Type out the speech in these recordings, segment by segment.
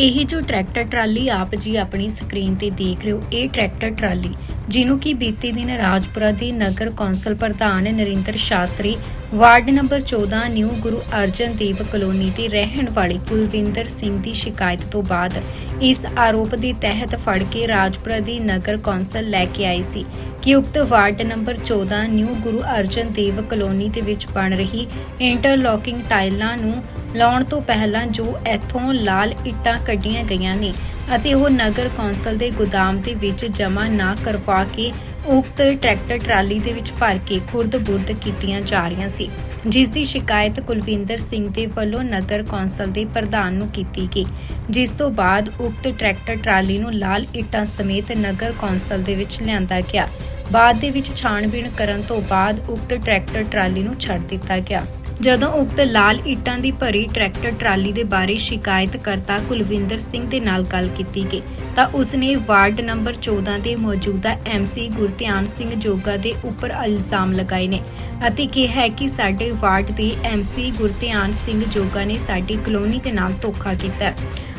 ਇਹ ਜੋ tractor trolley ਆਪ ਜੀ ਆਪਣੀ ਸਕਰੀਨ ਤੇ ਦੇਖ ਰਹੇ ਹੋ, ਇਹ ਟਰੈਕਟਰ ਟਰਾਲੀ, ਜਿਹਨੂੰ ਕਿ ਬੀਤੇ ਦਿਨ ਰਾਜਪੁਰਾ ਦੇ ਨਗਰ ਕੌਂਸਲ ਪ੍ਰਧਾਨ Narinder Shastri, ward number 14 new Guru Arjan Dev colony ਦੇ ਰਹਿਣ ਵਾਲੇ ਕੁਲਵਿੰਦਰ ਸਿੰਘ ਦੀ ਸ਼ਿਕਾਇਤ ਤੋਂ ਬਾਅਦ ਇਸ ਆਰੋਪ ਦੇ ਤਹਿਤ ਫੜ ਕੇ ਰਾਜਪੁਰਾ ਦੀ ਨਗਰ ਕੌਂਸਲ ਲੈ ਕੇ ਆਈ ਸੀ। ਕਿ ਉਕਤ ward number 14 new Guru Arjan Dev colony ਦੇ ਵਿੱਚ ਬਣ ਰਹੀ ਇੰਟਰਲੋਕਿੰਗ ਟਾਈਲਾਂ ਨੂੰ ਲਾਉਣ ਤੋਂ ਪਹਿਲਾਂ ਜੋ ਇੱਥੋਂ ਲਾਲ ਇੱਟਾਂ ਕੱਢੀਆਂ ਗਈਆਂ ਨੇ ਅਤੇ ਉਹ ਨਗਰ ਕੌਂਸਲ ਦੇ ਗੋਦਾਮ ਦੇ ਵਿੱਚ ਜਮ੍ਹਾਂ ਨਾ ਕਰਵਾ ਕੇ ਉਕਤ ਟਰੈਕਟਰ ਟਰਾਲੀ ਦੇ ਵਿੱਚ ਭਰ ਕੇ ਖੁਰਦ-ਬੁਰਦ ਕੀਤੀਆਂ ਜਾ ਰਹੀਆਂ ਸੀ ਜਿਸ ਦੀ ਸ਼ਿਕਾਇਤ ਕੁਲਵਿੰਦਰ ਸਿੰਘ ਦੇ ਵੱਲੋਂ ਨਗਰ ਕੌਂਸਲ ਦੇ ਪ੍ਰਧਾਨ ਨੂੰ ਕੀਤੀ ਗਈ, ਜਿਸ ਤੋਂ ਬਾਅਦ ਉਕਤ ਟਰੈਕਟਰ ਟਰਾਲੀ ਨੂੰ ਲਾਲ ਇੱਟਾਂ ਸਮੇਤ ਨਗਰ ਕੌਂਸਲ ਦੇ ਵਿੱਚ ਲਿਆਂਦਾ ਗਿਆ। ਬਾਅਦ ਦੇ ਵਿੱਚ ਛਾਣਬੀਣ ਕਰਨ ਤੋਂ ਬਾਅਦ ਉਕਤ ਟਰੈਕਟਰ ਟਰਾਲੀ ਨੂੰ ਛੱਡ ਦਿੱਤਾ ਗਿਆ। ਜਦੋਂ ਉਕਤ ਲਾਲ ਇੱਟਾਂ ਦੀ ਭਰੀ ਟਰੈਕਟਰ ਟਰਾਲੀ ਦੇ ਬਾਰੇ ਸ਼ਿਕਾਇਤਕਰਤਾ ਕੁਲਵਿੰਦਰ ਸਿੰਘ ਦੇ ਨਾਲ ਗੱਲ ਕੀਤੀ ਗਈ, ਤਾਂ ਉਸਨੇ ਵਾਰਡ ਨੰਬਰ 14 ਦੇ ਮੌਜੂਦਾ ਐਮਸੀ ਗੁਰਧਿਆਨ ਸਿੰਘ ਜੋਗਾ ਦੇ ਉੱਪਰ ਇਲਜ਼ਾਮ ਲਗਾਏ ਨੇ ਅਤੇ ਕਿਹਾ ਕਿ ਸਾਡੇ ਵਾਰਡ ਦੇ ਐਮਸੀ ਗੁਰਧਿਆਨ ਸਿੰਘ ਜੋਗਾ ਨੇ ਸਾਡੀ ਕਲੋਨੀ ਦੇ ਨਾਲ ਧੋਖਾ ਕੀਤਾ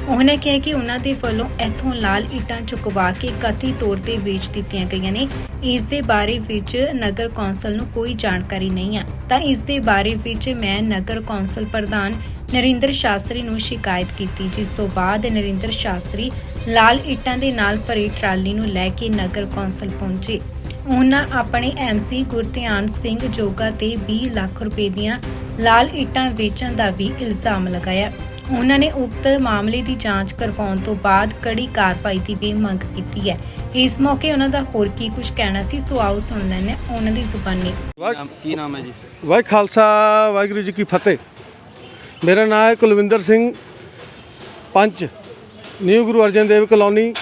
ਉਹਨਾਂ ਕਿਹਾ ਕਿ ਉਹਨਾਂ ਦੇ ਵੱਲੋਂ ਇਥੋਂ ਲਾਲ ਇੱਟਾਂ ਚੁਕਵਾ ਕੇ ਕਥਿਤ ਤੌਰ ਤੇ ਵੇਚ ਦਿੱਤੀਆਂ ਗਈਆਂ ਨੇ। ਇਸ ਦੇ ਬਾਰੇ ਵਿੱਚ ਨਗਰ ਕੌਂਸਲ ਨੂੰ ਕੋਈ ਜਾਣਕਾਰੀ ਨਹੀਂ ਆ। ਤਾਂ ਇਸ ਦੇ ਬਾਰੇ ਵਿੱਚ ਮੈਂ ਨਗਰ ਕੌਂਸਲ ਪ੍ਰਧਾਨ ਨਰਿੰਦਰ ਸ਼ਾਸਤਰੀ ਨੂੰ ਸ਼ਿਕਾਇਤ ਕੀਤੀ, ਜਿਸ ਤੋਂ ਬਾਅਦ ਨਰਿੰਦਰ ਸ਼ਾਸਤਰੀ ਲਾਲ ਇੱਟਾਂ ਦੇ ਨਾਲ ਭਰੀ ਟਰਾਲੀ ਨੂੰ ਲੈ ਕੇ ਨਗਰ ਕੌਂਸਲ ਪਹੁੰਚੇ। ਉਹਨਾਂ ਆਪਣੇ ਐਮਸੀ ਗੁਰਧਿਆਨ ਸਿੰਘ ਜੋਗਾ ਤੇ 20 ਲੱਖ ਰੁਪਏ ਦੀਆਂ ਲਾਲ ਇੱਟਾਂ ਵੇਚਣ ਦਾ ਵੀ ਇਲਜ਼ਾਮ ਲਗਾਇਆ। ਉਹਨਾਂ ਨੇ ਉਕਤ ਮਾਮਲੇ ਦੀ ਜਾਂਚ ਕਰਵਾਉਣ ਤੋਂ ਬਾਅਦ ਕੜੀ ਕਾਰਵਾਈ ਦੀ ਵੀ ਮੰਗ ਕੀਤੀ ਹੈ। ਇਸ ਮੌਕੇ ਉਹਨਾਂ ਦਾ ਹੋਰ ਕੀ ਕੁਝ ਕਹਿਣਾ ਸੀ ਸੋ ਆਓ ਸੁਣ ਲੈਂਦੇ ਹਾਂ ਉਹਨਾਂ ਦੀ ਜ਼ੁਬਾਨੀ। ਨਾਮ- ਕੀ ਨਾਮ ਹੈ ਜੀ? ਵਾਹਿ ਖਾਲਸਾ ਵਾਹਿਗੁਰੂ ਜੀ ਕੀ ਫਤਿਹ। ਮੇਰਾ ਨਾਮ ਹੈ ਕੁਲਵਿੰਦਰ ਸਿੰਘ ਪੰਚ new Guru Arjan Dev colony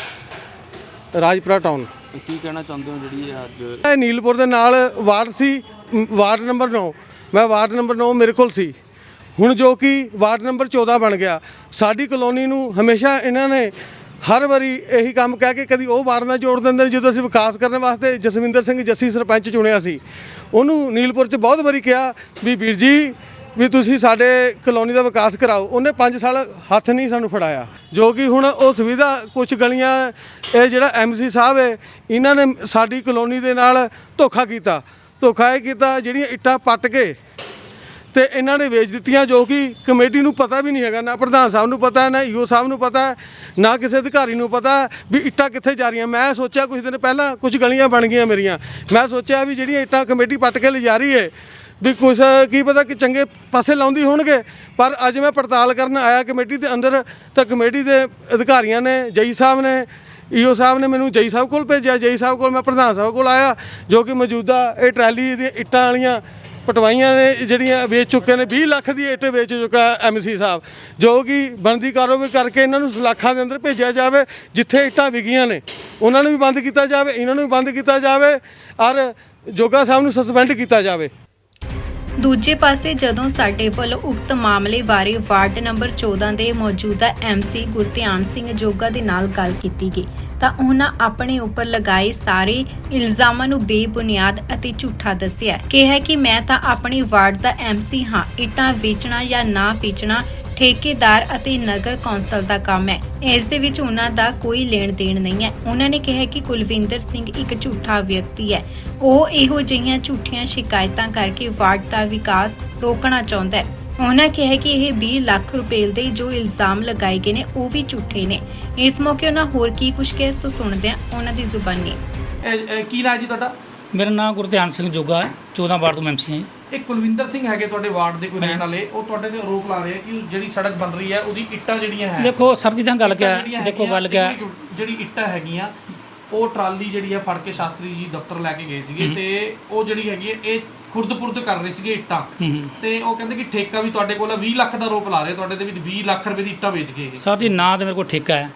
Rajpura town. ਕੀ ਕਹਿਣਾ ਚਾਹੁੰਦੇ ਹੋ ਜਿਹੜੀ ਇਹ ਅੱਜ ਇਹ ਨੀਲਪੁਰ ਦੇ ਨਾਲ ਵਾਰਡ ਸੀ ਮ, ਵਾਰਡ ਨੰਬਰ 9 ਮੈਂ ਵਾਰਡ ਨੰਬਰ 9 ਮੇਰੇ ਕੋਲ ਸੀ। ਹੁਣ ਜੋ ਕਿ ਵਾਰਡ ਨੰਬਰ 14 ਬਣ ਗਿਆ। ਸਾਡੀ ਕਲੋਨੀ ਨੂੰ ਹਮੇਸ਼ਾ ਇਹਨਾਂ ਨੇ ਹਰ ਵਾਰੀ ਇਹੀ ਕੰਮ ਕਹਿ ਕੇ ਕਦੀ ਉਹ ਵਾਰਡ ਨਾਲ ਜੋੜ ਦਿੰਦੇ ਨੇ, ਜਦੋਂ ਅਸੀਂ ਵਿਕਾਸ ਕਰਨ ਵਾਸਤੇ ਜਸਵਿੰਦਰ ਸਿੰਘ ਜੱਸੀ ਸਰਪੰਚ ਚੁਣਿਆ ਸੀ। ਉਹਨੂੰ ਨੀਲਪੁਰ 'ਚ ਬਹੁਤ ਵਾਰੀ ਕਿਹਾ ਵੀ ਵੀਰ ਜੀ, ਵੀ ਤੁਸੀਂ ਸਾਡੇ ਕਲੋਨੀ ਦਾ ਵਿਕਾਸ ਕਰਾਓ। ਉਹਨੇ 5 ਸਾਲ ਹੱਥ ਨਹੀਂ ਸਾਨੂੰ ਫੜਾਇਆ। ਜੋ ਕਿ ਹੁਣ ਉਹ ਸੁਵਿਧਾ ਕੁਝ ਗਲੀਆਂ, ਇਹ ਜਿਹੜਾ ਐਮਸੀ ਸਾਹਿਬ ਹੈ, ਇਹਨਾਂ ਨੇ ਸਾਡੀ ਕਲੋਨੀ ਦੇ ਨਾਲ ਧੋਖਾ ਕੀਤਾ। ਧੋਖਾ ਇਹ ਕੀਤਾ, ਜਿਹੜੀਆਂ ਇੱਟਾਂ ਪੱਟ ਕੇ ਤੇ ਇਹਨਾਂ ਨੇ ਵੇਚ ਦਿੱਤੀਆਂ ਜੋ ਕਿ ਕਮੇਟੀ ਨੂੰ ਪਤਾ ਵੀ ਨਹੀਂ ਹੈਗਾ, ਨਾ ਪ੍ਰਧਾਨ ਸਾਹਿਬ ਨੂੰ ਪਤਾ, ਨਾ ਈਓ ਸਾਹਿਬ ਨੂੰ ਪਤਾ, ਨਾ ਕਿਸੇ ਅਧਿਕਾਰੀ ਨੂੰ ਪਤਾ ਵੀ ਇੱਟਾਂ ਕਿੱਥੇ ਜਾ ਰਹੀਆਂ। ਮੈਂ ਸੋਚਿਆ ਕੁਝ ਦਿਨ ਪਹਿਲਾਂ ਕੁਝ ਗਲੀਆਂ ਬਣ ਗਈਆਂ ਮੇਰੀਆਂ। ਮੈਂ ਸੋਚਿਆ ਵੀ ਜਿਹੜੀਆਂ ਇੱਟਾਂ ਕਮੇਟੀ ਪੱਟ ਕੇ ਲਿਜਾ ਰਹੀ ਹੈ ਵੀ ਕੁਝ ਕੀ ਪਤਾ ਕਿ ਚੰਗੇ ਪਾਸੇ ਲਾਉਂਦੀ ਹੋਣਗੇ। ਪਰ ਅੱਜ ਮੈਂ ਪੜਤਾਲ ਕਰਨ ਆਇਆ ਕਮੇਟੀ ਦੇ ਅੰਦਰ, ਤਾਂ ਕਮੇਟੀ ਦੇ ਅਧਿਕਾਰੀਆਂ ਨੇ, ਜਈ ਸਾਹਿਬ ਨੇ, ਈਓ ਸਾਹਿਬ ਨੇ ਮੈਨੂੰ ਜਈ ਸਾਹਿਬ ਕੋਲ ਭੇਜਿਆ। ਜਈ ਸਾਹਿਬ ਕੋਲ ਮੈਂ ਪ੍ਰਧਾਨ ਸਾਹਿਬ ਕੋਲ ਆਇਆ, ਜੋ ਕਿ ਮੌਜੂਦਾ ਇਹ ਟਰਾਲੀ ਦੀਆਂ ਇੱਟਾਂ ਵਾਲੀਆਂ ਪਟਵਾਈਆਂ ਨੇ, ਜਿਹੜੀਆਂ ਵੇਚ ਚੁੱਕੇ ਨੇ 20 ਲੱਖ ਦੀ ਇੱਟ ਵੇਚ ਚੁੱਕਾ ਐਮਸੀ ਸਾਹਿਬ, ਜੋ ਕਿ ਬਣਦੀ ਕਾਰੋਬਾਰ ਕਰਕੇ ਇਹਨਾਂ ਨੂੰ ਸਲਾਖਾਂ ਦੇ ਅੰਦਰ ਭੇਜਿਆ ਜਾਵੇ, ਜਿੱਥੇ ਇੱਟਾਂ ਵਿਕੀਆਂ ਨੇ। ਉਹਨਾਂ ਨੂੰ ਵੀ ਬੰਦ ਕੀਤਾ ਜਾਵੇ, ਇਹਨਾਂ ਨੂੰ ਵੀ ਬੰਦ ਕੀਤਾ ਜਾਵੇ, ਔਰ ਜੋਗਾ ਸਾਹਿਬ ਨੂੰ ਸਸਪੈਂਡ ਕੀਤਾ ਜਾਵੇ। ਦੂਜੇ ਪਾਸੇ ਜਦੋਂ ਸਾਡੇ ਵੱਲੋਂ ਉਕਤ ਮਾਮਲੇ ਬਾਰੇ ਵਾਰਡ ਨੰਬਰ 14 ਦੇ ਮੌਜੂਦਾ ਐਮਸੀ ਗੁਰਧਿਆਨ ਸਿੰਘ ਜੋਗਾ ਦੇ ਨਾਲ ਗੱਲ ਕੀਤੀ ਗਈ ਤਾਂ ਉਹਨਾਂ ਆਪਣੇ ਉੱਪਰ ਲਗਾਏ ਸਾਰੇ ਇਲਜ਼ਾਮਾਂ ਨੂੰ ਬੇਬੁਨਿਆਦ ਅਤੇ ਝੂਠਾ ਦੱਸਿਆ। ਕਿਹਾ ਕਿ ਮੈਂ ਤਾਂ ਆਪਣੇ ਵਾਰਡ ਦਾ ਐਮਸੀ ਹਾਂ, ਇੱਟਾਂ ਵੇਚਣਾ ਜਾਂ ਨਾ ਵੇਚਣਾ ਠੇਕੇਦਾਰ ਅਤੇ ਨਗਰ ਕੌਂਸਲ ਦਾ ਕੰਮ ਹੈ। ਇਸ ਦੇ ਵਿੱਚ ਉਹਨਾਂ ਦਾ ਕੋਈ ਲੈਣ ਦੇਣ ਨਹੀਂ ਹੈ। ਉਹਨਾਂ ਨੇ ਕਿਹਾ ਕਿ ਕੁਲਵਿੰਦਰ ਸਿੰਘ ਇੱਕ ਝੂਠਾ ਵਿਅਕਤੀ ਹੈ। ਉਹ ਇਹੋ ਜਿਹੀਆਂ ਝੂਠੀਆਂ ਸ਼ਿਕਾਇਤਾਂ ਕਰਕੇ ਵਾਰਡ ਦਾ ਵਿਕਾਸ ਰੋਕਣਾ ਚਾਹੁੰਦਾ ਹੈ। ਉਹਨਾਂ ਕਿਹਾ ਕਿ ਇਹ 20 ਲੱਖ ਰੁਪਏ ਦੇ ਜੋ ਇਲਜ਼ਾਮ ਲਗਾਏ ਗਏ ਨੇ ਉਹ ਵੀ ਝੂਠੇ ਨੇ। ਇਸ ਮੌਕੇ ਉਹਨਾਂ ਹੋਰ ਕੀ ਕੁਝ ਕਿਹਾ ਸੋ ਸੁਣਦੇ ਹਾਂ ਉਹਨਾਂ ਦੀ ਜ਼ੁਬਾਨੀ। ਇਹ- ਇਹ ਕੀ ਨਾਂ ਜੀ ਤੁਹਾਡਾ? ਮੇਰਾ ਨਾਮ ਗੁਰਧਿਆਨ ਸਿੰਘ ਜੋਗਾ ਹੈ 14 ਵਾਰਡ ਤੋਂ ਐਮਸੀ ਹਾਂ ਜੀ। ਇਹ ਕੁਲਵਿੰਦਰ ਸਿੰਘ ਹੈਗੇ ਤੁਹਾਡੇ ਵਾਰਡ ਦੇ ਕੋਈ ਰਹਿਣ ਵਾਲੇ ਉਹ ਤੁਹਾਡੇ ਤੇ ਆਰੋਪ ਲਾ ਰਹੇ ਆ ਕਿ ਜਿਹੜੀ ਸੜਕ ਬਣ ਰਹੀ ਹੈ ਉਹਦੀ ਇੱਟਾਂ ਜਿਹੜੀਆਂ ਹੈ। ਦੇਖੋ ਸਰ ਜੀ ਤਾਂ ਗੱਲ ਕਿਆ ਇੱਟਾਂ ਜਿਹੜੀਆਂ ਦੇਖੋ ਹੈਗੀਆਂ, ਗੱਲ ਕਿਆ ਜਿਹੜੀ ਇੱਟਾਂ ਹੈਗੀਆਂ ਉਹ ਟਰਾਲੀ ਜਿਹੜੀ ਹੈ ਫੜ ਕੇ ਸ਼ਾਸਤਰੀ ਜੀ ਦਫ਼ਤਰ ਲੈ ਕੇ ਗਏ ਸੀਗੇ ਤੇ ਉਹ ਜਿਹੜੀ ਹੈਗੀ ਹੈ ਇਹ ਖੁਰਦ-ਪੁਰਦ ਕਰ ਰਹੇ ਸੀਗੇ ਇੱਟਾਂ। ਤੇ ਉਹ ਕਹਿੰਦੇ ਕਿ ਠੇਕਾ ਵੀ ਤੁਹਾਡੇ ਕੋਲ ਹੈ 20 ਲੱਖ ਦਾ ਆਰੋਪ ਲਾ ਰਹੇ ਤੁਹਾਡੇ ਦੇ ਵਿੱਚ 20 ਲੱਖ ਰੁਪਏ ਦੀ ਇੱਟਾਂ ਵੇਚ ਗਏ ਇਹ। ਸਰ ਜੀ ਨਾ ਤਾਂ ਮੇਰੇ ਕੋਲ ਠੇਕਾ ਹੈ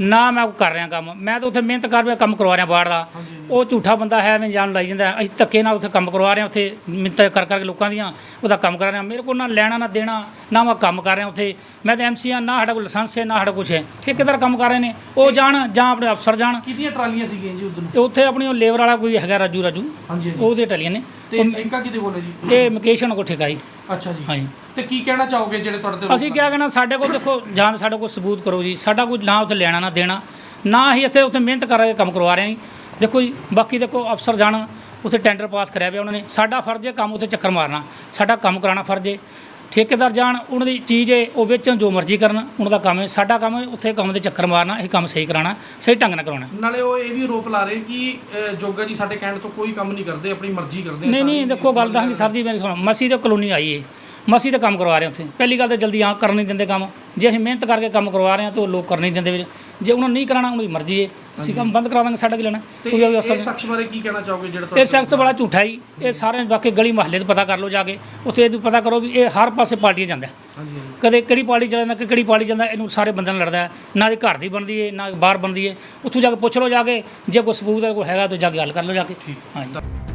ਨਾ ਮੈਂ ਕਰ ਰਿਹਾ ਕੰਮ। ਮੈਂ ਤਾਂ ਉੱਥੇ ਮਿਹਨਤ ਕਰ ਰਿਹਾ ਕੰਮ ਕਰਵਾ ਰਿਹਾ ਬਾੜ ਦਾ। ਉਹ ਝੂਠਾ ਬੰਦਾ ਹੈ ਐਵੇਂ ਜਾਨ ਲਾਈ ਜਾਂਦਾ। ਅਸੀਂ ਧੱਕੇ ਨਾਲ ਉੱਥੇ ਕੰਮ ਕਰਵਾ ਰਹੇ ਹਾਂ ਉੱਥੇ ਮਿੰਤਾਂ ਕਰ ਕਰਕੇ ਲੋਕਾਂ ਦੀਆਂ ਉਹਦਾ ਕੰਮ ਕਰਾ ਰਹੇ ਮੇਰੇ ਕੋਲ ਨਾ ਲੈਣਾ ਨਾ ਦੇਣਾ ਨਾ ਮੈਂ ਕੰਮ ਕਰ ਰਿਹਾ ਉੱਥੇ। ਮੈਂ ਤਾਂ ਐਮਸੀ ਆ ਨਾ ਸਾਡਾ ਕੋਈ ਲਾਇਸੈਂਸ ਹੈ ਨਾ ਸਾਡਾ ਕੁਛ ਹੈ। ਠੇਕੇਦਾਰ ਕੰਮ ਕਰ ਰਹੇ ਨੇ। ਉਹ ਜਾਣ ਜਾਂ ਆਪਣੇ ਅਫਸਰ ਜਾਣ। ਕਿਹਦੀਆਂ ਟਰਾਲੀਆਂ ਸੀਗੀਆਂ ਜੀ ਉਦੋਂ ਤੇ ਉੱਥੇ ਆਪਣੀ ਉਹ ਲੇਬਰ ਵਾਲਾ ਕੋਈ ਹੈਗਾ ਰਾਜੂ ਰਾਜੂ। ਹਾਂਜੀ ਹਾਂਜੀ। ਉਹਦੇ ਟਲੀਆਂ ਨੇ। ਤੇ ਠੇਕਾ ਕਿਤੇ ਬੋਲੇ ਜੀ? ਇਹ ਮੁਕੇਸ਼ਨ ਕੋ ਠੇਕਾ ਜੀ। ਅੱਛਾ ਜੀ। ਹਾਂਜੀ। ਤੇ ਕੀ ਕਹਿਣਾ ਚਾਹੋਗੇ ਜਿਹੜੇ ਤੁਹਾਡੇ ਤੇ ਅਸੀਂ ਕਿਹਾ ਕਹਿਣਾ ਸਾਡੇ ਕੋਲ ਦੇਖੋ ਜਾਂ ਤਾਂ ਸਾਡੇ ਕੋਲ ਸਬੂਤ ਕਰੋ ਜੀ। ਸਾਡਾ ਕੋਈ ਨਾ ਉੱਥੇ ਲੈਣਾ ਨਾ ਦੇਣਾ। ਨਾ ਹੀ ਇੱਥੇ ਉੱਥੇ ਮਿਹਨਤ ਕਰ ਕੇ ਕੰਮ ਕਰਵਾ ਰਹੇ ਹਾਂ ਜੀ। ਦੇਖੋ ਜੀ ਬਾਕੀ ਦੇਖੋ ਅਫਸਰ ਜਾਣ ਉੱਥੇ ਟੈਂਡਰ ਪਾਸ ਕਰਿਆ ਪਿਆ ਉਹਨਾਂ ਨੇ। ਸਾਡਾ ਫਰਜ਼ ਹੈ ਕੰਮ ਉੱਥੇ ਚੱਕਰ ਮਾਰਨਾ। ਸਾਡਾ ਕੰਮ ਕਰਾਉਣਾ ਫਰਜ਼ ਹੈ। ਠੇਕੇਦਾਰ ਜਾਣ ਉਹਨਾਂ ਦੀ ਚੀਜ਼ ਹੈ ਉਹ ਵੇਚਣ ਜੋ ਮਰਜ਼ੀ ਕਰਨ ਉਹਨਾਂ ਦਾ ਕੰਮ ਹੈ ਸਾਡਾ ਕੰਮ ਹੈ ਉੱਥੇ ਕੰਮ ਦੇ ਚੱਕਰ ਮਾਰਨਾ ਇਹ ਕੰਮ ਸਹੀ ਕਰਾਉਣਾ ਸਹੀ ਢੰਗ ਨਾਲ ਕਰਾਉਣਾ। ਨਾਲੇ ਉਹ ਇਹ ਵੀ ਆਰੋਪ ਲਾ ਰਹੇ ਕਿ ਅ, ਜੋਗਾ ਜੀ ਸਾਡੇ ਕਹਿਣ ਤੋਂ ਕੋਈ ਕੰਮ ਨਹੀਂ ਕਰਦੇ ਆਪਣੀ ਮਰਜ਼ੀ ਕਰਦੇ ਆ ਨਹੀਂ ਨਹੀਂ ਸਾਰੀ। ਦੇਖੋ ਗੱਲ ਤਾਂ ਕਿ ਸਰ ਜੀ ਮੇਰੀ ਸੁਣੋ ਮਸੀ ਤੇ ਕਲੋਨੀ ਆਈ ਏ। ਮਸੀ ਤੇ ਕੰਮ ਕਰਵਾ ਰਹੇ ਉੱਥੇ। ਪਹਿਲੀ ਗੱਲ ਤਾਂ ਜਲਦੀ ਆ ਕਰ ਨਹੀਂ ਦਿੰਦੇ ਕੰਮ। ਜੇ ਅਸੀਂ ਮਿਹਨਤ ਕਰਕੇ ਕੰਮ ਕਰਵਾ ਰਹੇ ਹਾਂ ਤਾਂ ਉਹ ਲੋਕ ਕਰ ਨਹੀਂ ਦਿੰਦੇ ਵਿੱਚ। ਜੇ ਉਹਨਾਂ ਨੂੰ ਨਹੀਂ ਕਰਾਉਣਾ ਉਹਨਾਂ ਦੀ ਮਰਜ਼ੀ ਹੈ ਅਸੀਂ ਕੰਮ ਬੰਦ ਕਰਾ ਦਾਂਗੇ ਸਾਡਾ ਕੀ ਲੈਣਾ? ਕੋਈ ਵੀ ਇਹ ਅਫਸਰ ਸ਼ਖਸ ਬਾਰੇ ਕੀ ਕਹਿਣਾ ਚਾਹੋਗੇ ਜਿਹੜਾ ਇਹ ਸ਼ਖਸ ਬੜਾ ਝੂਠਾ ਹੀ ਇਹ ਸਾਰੇ ਬਾਕੀ ਗਲੀ ਮਹੱਲੇ 'ਚ ਪਤਾ ਕਰ ਲਓ ਜਾ ਕੇ। ਉੱਥੇ ਇਹ ਪਤਾ ਕਰੋ ਵੀ ਇਹ ਹਰ ਪਾਸੇ ਪਾਰਟੀਆਂ ਜਾਂਦਾ ਹੈ। ਹਾਂਜੀ ਕਦੇ ਕਿਹੜੀ ਪਾਰਟੀ ਚ ਜਾਂਦਾ ਕਿ ਕਿਹੜੀ ਪਾਰਟੀ ਜਾਂਦਾ ਇਹਨੂੰ ਸਾਰੇ ਬੰਦਿਆਂ ਨਾਲ ਲੜਦਾ ਹੈ। ਨਾ ਇਹ ਘਰ ਦੀ ਬਣਦੀ ਹੈ ਨਾ ਬਾਹਰ ਬਣਦੀ ਹੈ ਉੱਥੋਂ ਜਾ ਕੇ ਪੁੱਛ ਲਓ ਜਾ ਕੇ। ਜੇ ਕੋਈ ਸਬੂਤ ਹੈ ਕੋਈ ਹੈਗਾ ਤਾਂ ਜਾ ਕੇ ਗੱਲ ਕਰ ਲਓ ਜਾ ਕੇ। ਹਾਂਜੀ।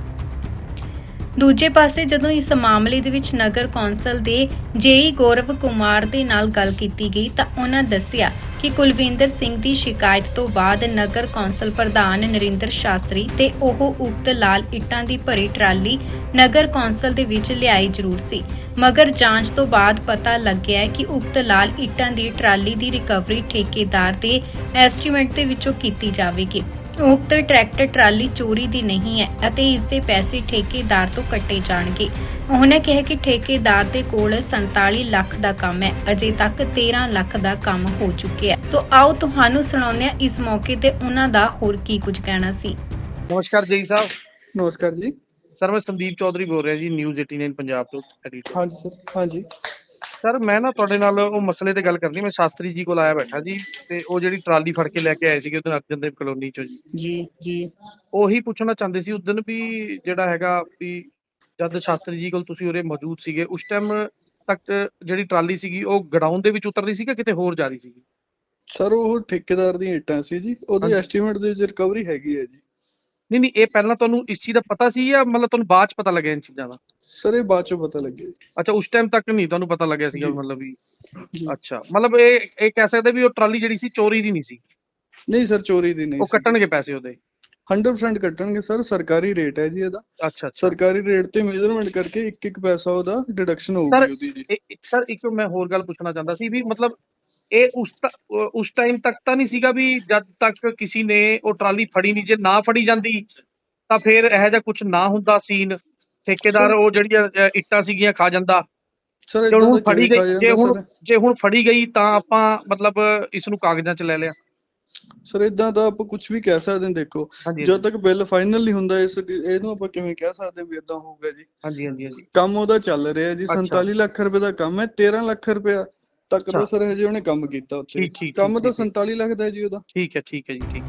ਦੂਜੇ ਪਾਸੇ ਜਦੋਂ ਇਸ ਮਾਮਲੇ ਦੇ ਵਿੱਚ ਨਗਰ ਕੌਂਸਲ ਦੇ ਜੇਈ ਗੌਰਵ ਕੁਮਾਰ ਦੇ ਨਾਲ ਗੱਲ ਕੀਤੀ ਗਈ ਤਾਂ ਉਹਨਾਂ ਦੱਸਿਆ ਕਿ ਕੁਲਵਿੰਦਰ ਸਿੰਘ ਦੀ ਸ਼ਿਕਾਇਤ ਤੋਂ ਬਾਅਦ ਨਗਰ ਕੌਂਸਲ ਪ੍ਰਧਾਨ ਨਰਿੰਦਰ ਸ਼ਾਸਤਰੀ ਤੇ ਉਹ ਉਕਤ ਲਾਲ ਇੱਟਾਂ ਦੀ ਭਰੀ ਟਰਾਲੀ ਨਗਰ ਕੌਂਸਲ ਦੇ ਵਿੱਚ ਲਿਆਈ ਜ਼ਰੂਰ ਸੀ। ਮਗਰ ਜਾਂਚ ਤੋਂ ਬਾਅਦ ਪਤਾ ਲੱਗਿਆ ਕਿ ਉਕਤ ਲਾਲ ਇੱਟਾਂ ਦੀ ਟਰਾਲੀ ਦੀ ਰਿਕਵਰੀ ਠੇਕੇਦਾਰ ਦੇ ਐਸਟੀਮੇਟ ਦੇ ਵਿੱਚੋਂ ਕੀਤੀ ਜਾਵੇਗੀ। ਉਕਤ ਟਰੈਕਟਰ ਟਰਾਲੀ ਚੋਰੀ ਦੀ ਨਹੀਂ ਹੈ ਅਤੇ ਇਸ ਦੇ ਪੈਸੇ ਠੇਕੇਦਾਰ ਤੋਂ ਕੱਟੇ ਜਾਣਗੇ। ਉਹਨੇ ਕਿਹਾ ਕਿ ਠੇਕੇਦਾਰ ਦੇ ਕੋਲ 47 ਲੱਖ ਦਾ ਕੰਮ ਹੈ। ਅਜੇ ਤੱਕ 13 ਲੱਖ ਦਾ ਕੰਮ ਹੋ ਚੁੱਕਿਆ ਹੈ। ਸੋ ਆਓ ਤੁਹਾਨੂੰ ਸੁਣਾਉਂਦੇ ਹਾਂ ਇਸ ਮੌਕੇ ਤੇ ਉਹਨਾਂ ਦਾ ਹੋਰ ਕੀ ਕੁਝ ਕਹਿਣਾ ਸੀ। ਨਮਸਕਾਰ ਜੀ ਸਾਹਿਬ। ਨਮਸਕਾਰ ਜੀ। ਸਰ ਮੈਂ ਸੰਦੀਪ ਚੌਧਰੀ ਬੋਲ ਰਿਹਾ ਜੀ ਨਿਊਜ਼ 89 ਪੰਜਾਬ ਤੋਂ। ਐਡੀਟਰ ਹਾਂਜੀ ਸਰ ਹਾਂਜੀ। ਸਰ ਮੈਂ ਨਾ ਤੁਹਾਡੇ ਨਾਲ ਉਹ ਮਸਲੇ ਤੇ ਗੱਲ ਕਰਨੀ ਮੈਂ ਸ਼ਾਸਤਰੀ ਜੀ ਕੋਲ ਆਇਆ ਬੈਠਾ ਜੀ ਤੇ ਉਹ ਜਿਹੜੀ ਟਰਾਲੀ ਫੜ ਕੇ ਲੈ ਕੇ ਆਏ ਸੀਗੇ ਉਦੋਂ ਅਰਜਨ ਦੇਵ ਕਲੋਨੀ ਚੋਂ ਜੀ। ਜੀ ਜੀ। ਉਹੀ ਪੁੱਛਣਾ ਚਾਹੁੰਦੇ ਸੀ ਉਦੋਂ ਵੀ ਜਿਹੜਾ ਹੈਗਾ ਵੀ ਜਦ ਸ਼ਾਸਤਰੀ ਜੀ ਕੋਲ ਤੁਸੀਂ ਉਰੇ ਮੌਜੂਦ ਸੀਗੇ ਉਸ ਟਾਈਮ ਤੱਕ ਜਿਹੜੀ ਟਰਾਲੀ ਸੀਗੀ ਉਹ ਗਡਾਊਨ ਦੇ ਵਿੱਚ ਉਤਰਦੀ ਸੀ ਕਿ ਕਿਤੇ ਹੋਰ ਜਾ ਰਹੀ ਸੀਗੀ? ਸਰ ਉਹ ਠੇਕੇਦਾਰ ਦੀਆਂ ਇੱਟਾਂ ਸੀ ਜੀ ਉਹਦੀ। ਐਸਟੀਮੇਟ ਦੇ ਵਿੱਚ ਰਿਕਵਰੀ ਹੈਗੀ ਹੈ ਜੀ। ਨਹੀਂ ਨਹੀਂ ਇਹ ਪਹਿਲਾਂ ਤੁਹਾਨੂੰ ਇਸ ਚੀਜ਼ ਦਾ ਪਤਾ ਸੀ ਜਾਂ ਮਤਲਬ ਤੁਹਾਨੂੰ ਬਾਅਦ ਚ ਪਤਾ ਲੱਗਿਆ ਇਹ ਚੀਜ਼ਾਂ ਦਾ? ਸਰ ਇਹ ਬਾਅਦ ਚੋਂ ਪਤਾ ਲੱਗਿਆ। ਅੱਛਾ ਉਸ ਟਾਈਮ ਤੱਕ ਨਹੀਂ ਤੁਹਾਨੂੰ ਪਤਾ ਲੱਗਿਆ ਸੀਗਾ। ਮਤਲਬ ਵੀ? ਅੱਛਾ ਮਤਲਬ ਇਹ ਇਹ ਕਹਿ ਸਕਦੇ ਵੀ ਉਹ ਟਰਾਲੀ ਜਿਹੜੀ ਸੀ ਚੋਰੀ ਦੀ ਨਹੀਂ ਸੀ? ਨਹੀਂ ਸਰ ਚੋਰੀ ਦੀ ਨਹੀਂ ਉਹ। ਕੱਟਣਗੇ ਪੈਸੇ ਉਹਦੇ? 100% ਕੱਟਣਗੇ ਸਰ ਸਰਕਾਰੀ ਰੇਟ ਹੈ ਜੀ ਇਹਦਾ। ਅੱਛਾ ਅੱਛਾ। ਸਰਕਾਰੀ ਰੇਟ ਤੇ ਮੇਜ਼ਰਮੈਂਟ ਕਰਕੇ ਇੱਕ ਇੱਕ ਪੈਸਾ ਉਹਦਾ ਡਿਡਕਸ਼ਨ ਹੋਊਗੀ ਉਹਦੀ। ਜੀ ਸਰ ਇੱਕ ਮੈਂ ਹੋਰ ਗੱਲ ਪੁੱਛਣਾ ਚਾਹੁੰਦਾ ਸੀ ਵੀ ਮਤਲਬ ਇਹ ਉਸ ਉਸ ਟਾਈਮ ਤੱਕ ਤਾਂ ਨਹੀਂ ਸੀਗਾ ਵੀ ਜਦ ਤੱਕ ਕਿਸੇ ਨੇ ਉਹ ਟਰਾਲੀ ਫੜੀ ਨਹੀਂ ਜੇ ਨਾ ਫੜੀ ਜਾਂਦੀ ਤਾਂ ਫਿਰ ਇਹੋ ਜਿਹਾ ਕੁਝ ਨਾ ਹੁੰਦਾ ਸੀਨ। ਠੇਕੇਦਾਰ ਉਹ ਜਿਹੜੀਆਂ ਇੱਟਾਂ ਸੀਗੀਆਂ ਖਾ ਜਾਂਦਾ। ਸਰ ਜੇ ਹੁਣ ਫੜੀ ਗਈ ਜੇ ਹੁਣ ਜੇ ਹੁਣ ਫੜੀ ਗਈ ਤਾਂ ਆਪਾਂ ਮਤਲਬ ਇਸ ਨੂੰ ਕਾਗਜ਼ਾਂ 'ਚ ਲੈ ਲਿਆ। ਸਰ ਇਦਾਂ ਦਾ ਆਪਾਂ ਕੁਝ ਵੀ ਕਹਿ ਸਕਦੇ ਹਾਂ ਦੇਖੋ। ਜਦ ਤੱਕ ਬਿੱਲ ਫਾਈਨਲ ਨਹੀਂ ਹੁੰਦਾ ਇਸ ਇਹਨੂੰ ਆਪਾਂ ਕਿਵੇਂ ਕਹਿ ਸਕਦੇ ਵੀ ਇਦਾਂ ਹੋਊਗਾ ਜੀ? ਹਾਂਜੀ ਹਾਂਜੀ ਹਾਂਜੀ। ਕੰਮ ਉਹਦਾ ਚੱਲ ਰਿਹਾ ਜੀ ਅੱਛਾ। 47 ਲੱਖ ਰੁਪਏ ਦਾ ਕੰਮ ਹੈ 13 ਲੱਖ ਰੁਪਏ ਤੱਕ। ਦਾ ਸਰ ਹਜੇ ਉਹਨੇ ਕੰਮ ਕੀਤਾ ਉੱਥੇ ਕੰਮ ਤਾਂ ਠੀਕ। 47 ਲੱਖ ਦਾ ਹੈ ਜੀ ਉਹਦਾ ਠੀਕ ਹੈ ਠੀਕ ਹੈ ਜੀ ਠੀਕ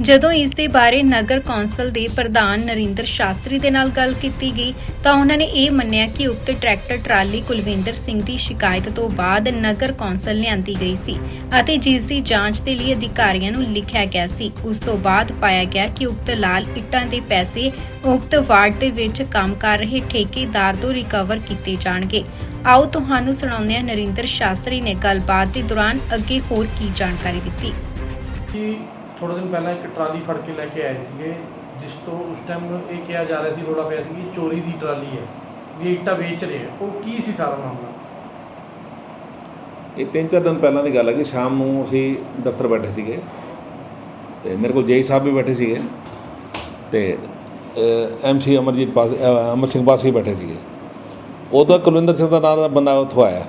ਜਦੋਂ ਇਸ ਦੇ ਬਾਰੇ ਨਗਰ ਕੌਂਸਲ ਦੇ ਪ੍ਰਧਾਨ ਨਰਿੰਦਰ ਸ਼ਾਸਤਰੀ ਦੇ ਨਾਲ ਗੱਲ ਕੀਤੀ ਗਈ, ਤਾਂ ਉਹਨਾਂ ਨੇ ਇਹ ਮੰਨਿਆ ਕਿ ਉਕਤ ਟਰੈਕਟਰ ਟਰਾਲੀ ਕੁਲਵਿੰਦਰ ਸਿੰਘ ਦੀ ਸ਼ਿਕਾਇਤ ਤੋਂ ਬਾਅਦ ਨਗਰ ਕੌਂਸਲ ਲਿਆਂਦੀ ਗਈ ਸੀ ਅਤੇ ਜਿਸ ਦੀ ਜਾਂਚ ਦੇ ਲਈ ਅਧਿਕਾਰੀਆਂ ਨੂੰ ਲਿਖਿਆ ਗਿਆ ਸੀ। ਉਸ ਤੋਂ ਬਾਅਦ ਪਾਇਆ ਗਿਆ ਕਿ ਉਕਤ ਲਾਲ ਇੱਟਾਂ ਦੇ ਪੈਸੇ ਉਕਤ ਵਾਰਡ ਦੇ ਵਿੱਚ ਕੰਮ ਕਰ ਰਹੇ ਠੇਕੇਦਾਰ ਤੋਂ ਰਿਕਵਰ ਕੀਤੇ ਜਾਣਗੇ। ਆਓ ਤੁਹਾਨੂੰ ਸੁਣਾਉਂਦੇ ਹਾਂ ਨਰਿੰਦਰ ਸ਼ਾਸਤਰੀ ਨੇ ਗੱਲਬਾਤ ਦੇ ਦੌਰਾਨ ਅੱਗੇ ਹੋਰ ਕੀ ਜਾਣਕਾਰੀ ਦਿੱਤੀ। ਥੋੜੇ ਦਿਨ ਪਹਿਲਾਂ ਇੱਕ ਟਰਾਲੀ ਫੜ ਕੇ ਲੈ ਕੇ ਆਏ ਸੀਗੇ, ਜਿਸ ਤੋਂ ਉਸ ਟਾਈਮ ਇਹ ਕਿਹਾ ਜਾ ਰਿਹਾ ਸੀ ਰੋੜਾ ਪਿਆ ਸੀ ਕਿ ਚੋਰੀ ਦੀ ਟਰਾਲੀ ਹੈ, ਵੀ ਇੱਟਾਂ ਵੇਚ ਰਹੇ ਆ ਉਹ ਕੀ ਸੀ ਸਾਰਾ ਮਾਮਲਾ? ਇਹ ਤਿੰਨ ਚਾਰ ਦਿਨ ਪਹਿਲਾਂ ਦੀ ਗੱਲ ਹੈ ਕਿ ਸ਼ਾਮ ਨੂੰ ਅਸੀਂ ਦਫ਼ਤਰ ਬੈਠੇ ਸੀਗੇ ਤੇ ਮੇਰੇ ਕੋਲ ਜੇਈ ਸਾਹਿਬ ਵੀ ਬੈਠੇ ਸੀਗੇ ਤੇ ਐਮਸੀ ਅਮਰਜੀਤ ਪਾਸ ਅਮਰ ਸਿੰਘ ਪਾਸ ਵੀ ਬੈਠੇ ਸੀਗੇ। ਉਦੋਂ ਕੁਲਵਿੰਦਰ ਸਿੰਘ ਦਾ ਨਾਮ ਦਾ ਬੰਦਾ ਉੱਥੋਂ ਆਇਆ।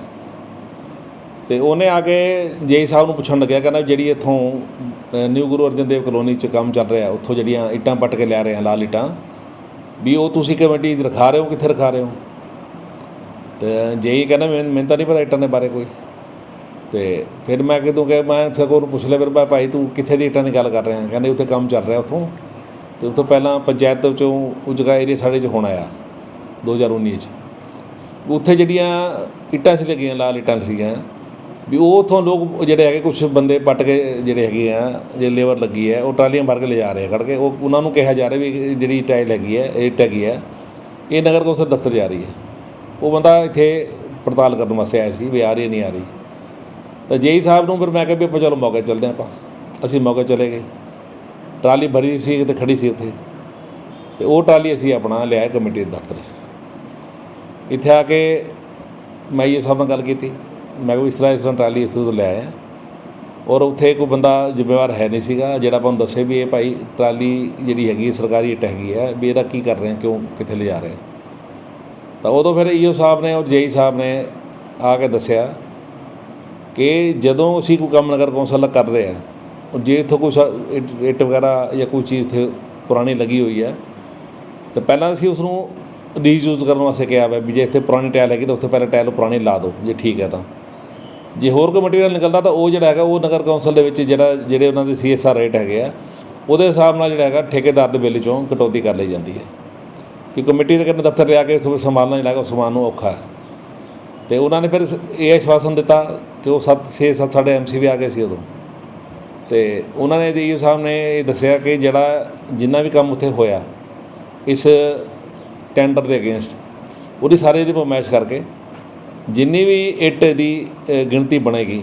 ਤੇ ਉਹਨੇ ਆ ਕੇ ਜੇਈ ਸਾਹਿਬ ਨੂੰ ਪੁੱਛਣ ਲੱਗਿਆ, ਕਹਿੰਦਾ ਜਿਹੜੀ ਇੱਥੋਂ ਨਿਊ ਗੁਰੂ ਅਰਜਨ ਦੇਵ ਕਲੋਨੀ 'ਚ ਕੰਮ ਚੱਲ ਰਿਹਾ, ਉੱਥੋਂ ਜਿਹੜੀਆਂ ਇੱਟਾਂ ਪੱਟ ਕੇ ਲੈ ਰਹੇ ਆ ਲਾਲ ਇੱਟਾਂ, ਵੀ ਉਹ ਤੁਸੀਂ ਕਮੇਟੀ ਰਖਾ ਰਹੇ ਹੋ, ਕਿੱਥੇ ਰਖਾ ਰਹੇ ਹੋ? ਤੇ ਜੇਈ ਕਹਿੰਦਾ ਮੈਨੂੰ ਮੈਨੂੰ ਤਾਂ ਨਹੀਂ ਪਤਾ ਇੱਟਾਂ ਦੇ ਬਾਰੇ ਕੋਈ। ਤੇ ਫਿਰ ਮੈਂ ਕਿਦੋਂ ਕਿ ਮੈਂ ਸਗੋਂ ਉਹਨੂੰ ਪੁੱਛ ਲਿਆ, ਫਿਰ ਮੈਂ ਭਾਈ ਤੂੰ ਕਿੱਥੇ ਦੀ ਇੱਟਾਂ ਦੀ ਗੱਲ ਕਰ ਰਿਹਾ? ਕਹਿੰਦੇ, ਉੱਥੇ ਕੰਮ ਚੱਲ ਰਿਹਾ ਉੱਥੋਂ। ਤੇ ਉਸ ਪਹਿਲਾਂ ਪੰਚਾਇਤ ਵਿੱਚੋਂ ਉਹ ਜਗ੍ਹਾ ਏਰੀਆ ਸਾਡੇ 'ਚ ਹੋਣਾ ਆ 2019 'ਚ। ਉੱਥੇ ਜਿਹੜੀਆਂ ਇੱਟਾਂ ਸੀ ਲੱਗੀਆਂ, ਲਾਲ ਇੱਟਾਂ ਸੀਗੀਆਂ ਵੀ ਉਹ ਉੱਥੋਂ ਲੋਕ ਜਿਹੜੇ ਹੈਗੇ ਕੁਝ ਬੰਦੇ ਪੱਟ ਕੇ ਜਿਹੜੇ ਹੈਗੇ ਆ, ਜੇ ਲੇਬਰ ਲੱਗੀ ਹੈ, ਉਹ ਟਰਾਲੀਆਂ ਭਰ ਕੇ ਲਿਜਾ ਰਹੇ ਆ ਖੜ ਕੇ। ਉਹ ਉਹਨਾਂ ਨੂੰ ਕਿਹਾ ਜਾ ਰਿਹਾ ਵੀ ਜਿਹੜੀ ਟਾਇਲ ਹੈਗੀ ਹੈ, ਇਹ ਹੈਗੀ ਹੈ, ਇਹ ਨਗਰ ਕੌਂਸਲ ਦਫ਼ਤਰ ਜਾ ਰਹੀ ਹੈ। ਉਹ ਬੰਦਾ ਇੱਥੇ ਪੜਤਾਲ ਕਰਨ ਵਾਸਤੇ ਆਇਆ ਸੀ ਵੀ ਆ ਰਹੀ ਨਹੀਂ ਆ ਰਹੀ। ਤਾਂ ਜੇਈ ਸਾਹਿਬ ਨੂੰ ਫਿਰ ਮੈਂ ਕਿਹਾ ਵੀ ਆਪਾਂ ਚਲੋ ਮੌਕੇ ਚੱਲਦੇ ਹਾਂ ਆਪਾਂ। ਅਸੀਂ ਮੌਕੇ ਚਲੇ ਗਏ। ਟਰਾਲੀ ਭਰੀ ਸੀ ਤੇ ਖੜੀ ਸੀ ਉੱਥੇ। ਤੇ ਉਹ ਟਰਾਲੀ ਅਸੀਂ ਆਪਣਾ ਲਿਆ ਕਮੇਟੀ ਦੇ ਦਫ਼ਤਰ ਇੱਥੇ ਆ ਕੇ ਮੈਂ ਇਹ ਸਾਹਿਬ ਨਾਲ ਗੱਲ ਕੀਤੀ। ਮੈਂ ਕਿਹਾ ਵੀ ਇਸ ਤਰ੍ਹਾਂ ਇਸ ਤਰ੍ਹਾਂ ਟਰਾਲੀ ਇੱਥੋਂ ਤੋਂ ਲੈ ਆਇਆ। ਔਰ ਉੱਥੇ ਕੋਈ ਬੰਦਾ ਜ਼ਿੰਮੇਵਾਰ ਹੈ ਨਹੀਂ ਸੀਗਾ। ਜਿਹੜਾ ਆਪਾਂ ਨੂੰ ਦੱਸੇ ਵੀ ਇਹ ਭਾਈ ਟਰਾਲੀ ਜਿਹੜੀ ਹੈਗੀ ਸਰਕਾਰੀ ਇੱਟ ਹੈਗੀ ਹੈ, ਵੀ ਇਹਦਾ ਕੀ ਕਰ ਰਹੇ ਆ, ਕਿਉਂ ਕਿੱਥੇ ਲਿਜਾ ਰਹੇ ਤਾਂ ਉਦੋਂ ਫਿਰ ਈਓ ਸਾਹਿਬ ਨੇ ਔਰ ਜੇਈ ਸਾਹਿਬ ਨੇ ਆ ਕੇ ਦੱਸਿਆ ਕਿ ਜਦੋਂ ਅਸੀਂ ਕੋਈ ਕੰਮ ਨਗਰ ਕੌਂਸਲ ਦਾ ਕਰਦੇ ਆ ਜੇ ਇੱਥੋਂ ਕੋਈ ਸਾ- ਇੱਟ ਇੱਟ ਵਗੈਰਾ ਜਾਂ ਕੋਈ ਚੀਜ਼ ਇੱਥੇ ਪੁਰਾਣੀ ਲੱਗੀ ਹੋਈ ਹੈ, ਤਾਂ ਪਹਿਲਾਂ ਅਸੀਂ ਉਸ ਨੂੰ ਰੀਯੂਜ਼ ਕਰਨ ਵਾਸਤੇ ਕਿਹਾ ਵਾ ਵੀ ਜੇ ਇੱਥੇ ਪੁਰਾਣੀ ਟਾਇਲ ਹੈਗੀ ਤਾਂ ਉੱਥੇ ਪਹਿਲਾਂ ਟਾਇਲ ਪੁਰਾਣੀ ਲਾ ਦਿਓ, ਜੇ ਠੀਕ ਹੈ ਤਾਂ। ਜੇ ਹੋਰ ਕੋਈ ਮਟੀਰੀਅਲ ਨਿਕਲਦਾ ਤਾਂ ਉਹ ਜਿਹੜਾ ਹੈਗਾ, ਉਹ ਨਗਰ ਕੌਂਸਲ ਦੇ ਵਿੱਚ ਜਿਹੜਾ, ਜਿਹੜੇ ਉਹਨਾਂ ਦੇ ਸੀਐਸਆਰ ਰੇਟ ਹੈਗੇ ਆ, ਉਹਦੇ ਹਿਸਾਬ ਨਾਲ ਜਿਹੜਾ ਹੈਗਾ ਠੇਕੇਦਾਰ ਦੇ ਬਿੱਲ ਚੋਂ ਕਟੌਤੀ ਕਰ ਲਈ ਜਾਂਦੀ ਹੈ। ਕਿ ਕਮੇਟੀ ਦੇ ਕਹਿੰਦੇ ਦਫ਼ਤਰ ਲਿਆ ਕੇ ਸੰਭਾਲਣਾ ਜਿਹੜਾ ਹੈਗਾ, ਉਹ ਸਮਾਨ ਨੂੰ ਔਖਾ ਹੈ। ਤੇ ਉਹਨਾਂ ਨੇ ਫਿਰ ਇਹ ਆਸ਼ਵਾਸਨ ਦਿੱਤਾ ਕਿ ਉਹ 7 6 7 ਸਾਡੇ ਐਮਸੀ ਵੀ ਆ ਗਏ ਸੀ ਉਦੋਂ। ਤੇ ਉਹਨਾਂ ਨੇ ਡੀਓ ਸਾਹਿਬ ਨੇ ਇਹ ਦੱਸਿਆ ਕਿ ਜਿਹੜਾ ਜਿੰਨਾ ਵੀ ਕੰਮ ਉੱਥੇ ਹੋਇਆ, ਇਸ ਟੈਂਡਰ ਦੇ ਅਗੇਂਸਟ ਉਹਦੀ ਸਾਰੇ ਦੀ ਪਰਮੈਸ਼ ਕਰਕੇ ਜਿੰਨੀ ਵੀ ਇੱਟ ਦੀ ਗਿਣਤੀ ਬਣੇਗੀ